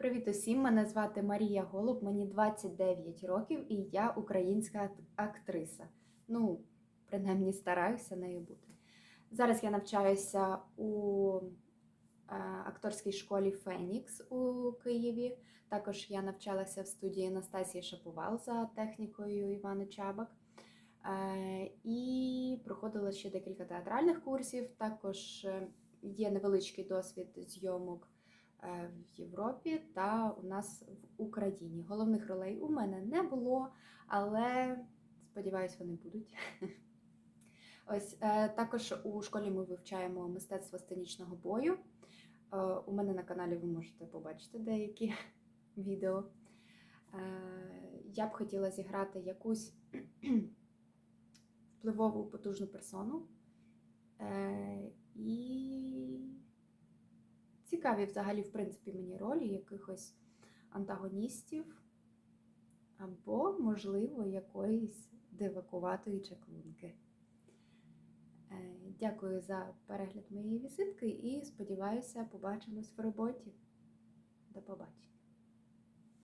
Привіт усім! Мене звати Марія Голуб, мені 29 років і я українська актриса. Ну, принаймні стараюся нею бути. Зараз я навчаюся у е, акторській школі Фенікс у Києві. Також я навчалася в студії Анастасії Шаповал за технікою Івани Чабак. Е, І проходила ще декілька театральних курсів. Також е, є невеличкий досвід зйомок в Європі та у нас в Україні. Головних ролей у мене не було, але сподіваюсь, вони будуть. Ось е, також у школі ми вивчаємо мистецтво сценічного бою. Е, У мене на каналі ви можете побачити деякі відео. Е, Я б хотіла зіграти якусь впливову потужну персону. Е, І цікаві взагалі, в принципі, мені ролі якихось антагоністів або, можливо, якоїсь дивакуватої чаклунки. Е, Дякую за перегляд моєї візитки і сподіваюся, побачимось в роботі. До побачення.